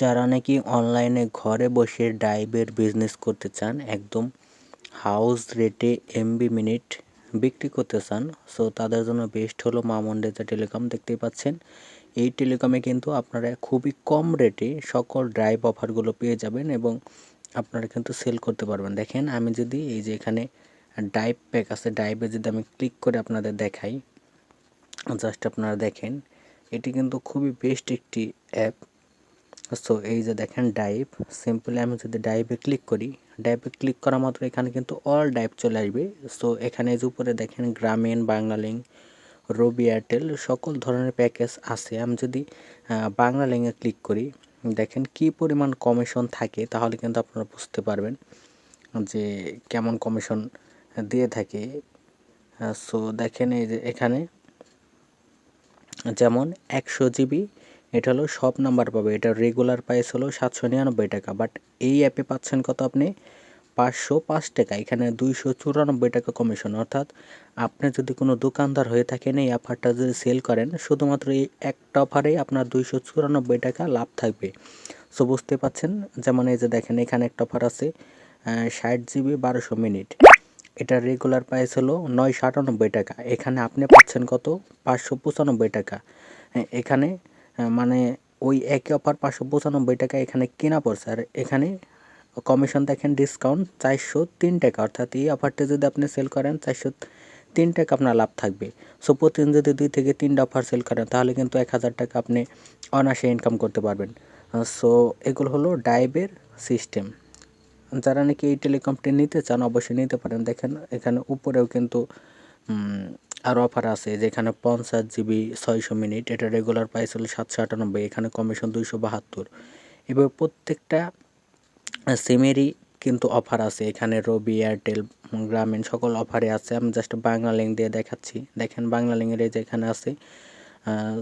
যারা নাকি অনলাইনে ঘরে বসে ডাইভের বিজনেস করতে চান, একদম হাউস রেটে এমবি মিনিট বিক্রি করতে চান সো তাদের জন্য বেস্ট হলো মামন্ডেজা টেলিকম দেখতেই পাচ্ছেন। এই টেলিকমে কিন্তু আপনারা খুবই কম রেটে সকল ড্রাইভ অফারগুলো পেয়ে যাবেন এবং আপনারা কিন্তু সেল করতে পারবেন। দেখেন, আমি যদি এই যে এখানে ডাইভ প্যাক আছে ডাইভে যদি আমি ক্লিক করে আপনাদের দেখাই জাস্ট আপনারা দেখেন, এটি কিন্তু খুবই বেস্ট একটি অ্যাপ সো এই যে দেখেন ডাইভ সিম্পলি আমি যদি ডাইভে ক্লিক করি ডাইভে ক্লিক করা মাত্র এখানে কিন্তু অল ডাইভ চলে আসবে। সো এখানে যে উপরে দেখেন গ্রামীণ বাংলালিঙ্ক রবি এয়ারটেল সকল ধরনের প্যাকেজ আছে। আমি যদি বাংলা লিঙ্কে ক্লিক করি, দেখেন কি পরিমাণ কমিশন থাকে, তাহলে কিন্তু আপনারা বুঝতে পারবেন যে কেমন কমিশন দিয়ে থাকে। সো দেখেন এই যে এখানে যেমন একশো জিবি এটা হলো সব নাম্বার পাবে। এটা রেগুলার প্রাইস হলো সাতশো নিরানব্বই টাকা। বাট এই অ্যাপে পাচ্ছেন কত আপনি? পাঁচশো পাঁচ টাকা। এখানে দুইশো চুরানব্বই টাকা কমিশন অর্থাৎ আপনি যদি কোনো দোকানদার হয়ে থাকেন, এই অফারটা যদি সেল করেন, শুধুমাত্র এই একটা অফারেই আপনার দুইশো চুরানব্বই টাকা লাভ থাকবে। সো বুঝতে পাচ্ছেন? যেমন এই যে দেখেন, এখানে একটা অফার আছে ষাট জিবি বারোশো মিনিট। এটা রেগুলার প্রাইস হলো নয়শো আটানব্বই টাকা। এখানে আপনি পাচ্ছেন কত? পাঁচশো পঁচানব্বই টাকা। এখানে মানে ওই একই অফার পাঁচশো পঁচানব্বই টাকা এখানে কেনা পড়ছে। আর এখানে কমিশন দেখেন ডিসকাউন্ট চারশো তিন টাকা। অর্থাৎ এই অফারটি যদি আপনি সেল করেন, চারশো তিন টাকা আপনার লাভ থাকবে। সো প্রতিদিন যদি দুই থেকে তিনটা অফার সেল করেন, তাহলে কিন্তু এক হাজার টাকা আপনি অনায়াসে ইনকাম করতে পারবেন। সো এগুলো হলো ডাইভের সিস্টেম যারা নাকি এই টেলিকমটি নিতে চান, অবশ্যই নিতে পারেন। দেখেন, এখানে উপরেও কিন্তু আরও অফার আছে, যেখানে পঞ্চাশ জিবি ছয়শো মিনিট, এটা রেগুলার প্রাইস হলো সাতশো আটানব্বই, এখানে কমিশন দুইশো বাহাত্তর। এবার প্রত্যেকটা সিমেরই কিন্তু অফার আছে, এখানে রবি এয়ারটেল গ্রামীণ সকল অফারে আছে। আমি জাস্ট বাংলা লিঙ্ক দিয়ে দেখাচ্ছি। দেখেন বাংলা লিঙ্কের এই যেখানে আছে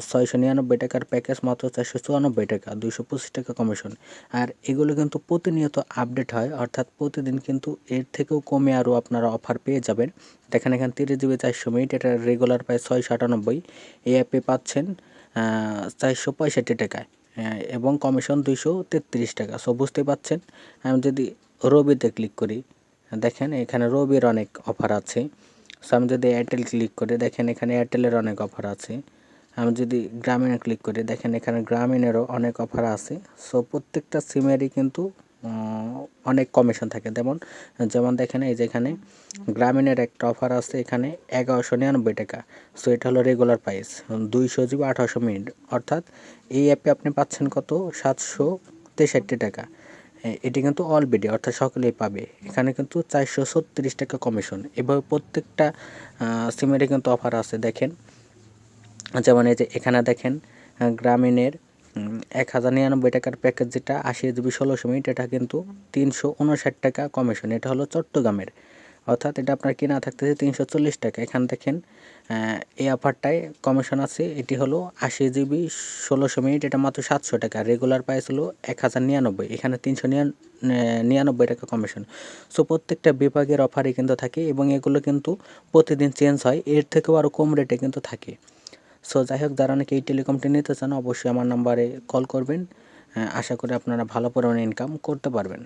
ছয়শো নিরানব্বই টাকার প্যাকেজ মাত্র চারশো চুরানব্বই টাকা, দুইশো পঁচিশ টাকা কমিশন আর এগুলো কিন্তু প্রতিনিয়ত আপডেট হয়, অর্থাৎ প্রতিদিন কিন্তু এর থেকেও কমে আরও আপনারা অফার পেয়ে যাবেন। দেখেন এখানে তিরিশ জিবি চারশো মিনিট, এটা রেগুলার প্রায় ছয়শো আটানব্বই। এই অ্যাপে পাচ্ছেন চারশো পঁয়ষট্টি টাকায় এবং কমিশন দুইশো তেত্রিশ টাকা। সো বুঝতে পাচ্ছেন? আমি যদি রবিতে ক্লিক করি, দেখেন এখানে রবির অনেক অফার আছে। সো আমি যদি এয়ারটেল ক্লিক করি, দেখেন এখানে এয়ারটেলের অনেক অফার আছে। আমি যদি গ্রামীণে ক্লিক করি, দেখেন এখানে গ্রামীণেরও অনেক অফার আছে। সো প্রত্যেকটা সিমেরই কিন্তু অনেক কমিশন থাকে। যেমন যেমন দেখেন এই যে এখানে গ্রামীণের একটা অফার আছে এখানে এগারোশো নিরানব্বই টাকা। সো এটা হলো রেগুলার প্রাইস দুইশো জিবি, আঠারোশো মিনিট। অর্থাৎ এই অ্যাপে আপনি পাচ্ছেন কত? সাতশো তেষট্টি টাকা। এটি কিন্তু অলরেডি অর্থাৎ সকলেই পাবে। এখানে কিন্তু চারশো ছত্রিশ টাকা কমিশন এভাবে প্রত্যেকটা সিমেরই কিন্তু অফার আছে। দেখেন যেমন এই যে এখানে দেখেন গ্রামীণের এক হাজার নিরানব্বই টাকার প্যাকেজ যেটা আশি জিবি ষোলোশো মিনিট, এটা কিন্তু তিনশো উনষাট টাকা কমিশন এটা হলো চট্টগ্রামের। অর্থাৎ এটা আপনার কেনা থাকতেছে তিনশো চল্লিশ টাকা। এখানে দেখেন এই অফারটায় কমিশন আছে, এটি হলো আশি জিবি ষোলোশো মিনিট, এটা মাত্র সাতশো টাকা। রেগুলার প্রাইস হলো এক হাজার নিরানব্বই, এখানে তিনশো নিরানব্বই টাকা কমিশন সো প্রত্যেকটা বিভাগের অফারই কিন্তু থাকে এবং এগুলো কিন্তু প্রতিদিন চেঞ্জ হয়, এর থেকেও আরও কম রেটে কিন্তু থাকে। সো যাই হোক যারা নাকি এই টেলিকমটি নিতে চান, অবশ্যই আমার নাম্বারে কল করবেন। আশা করি আপনারা ভালো পরিমাণে ইনকাম করতে পারবেন।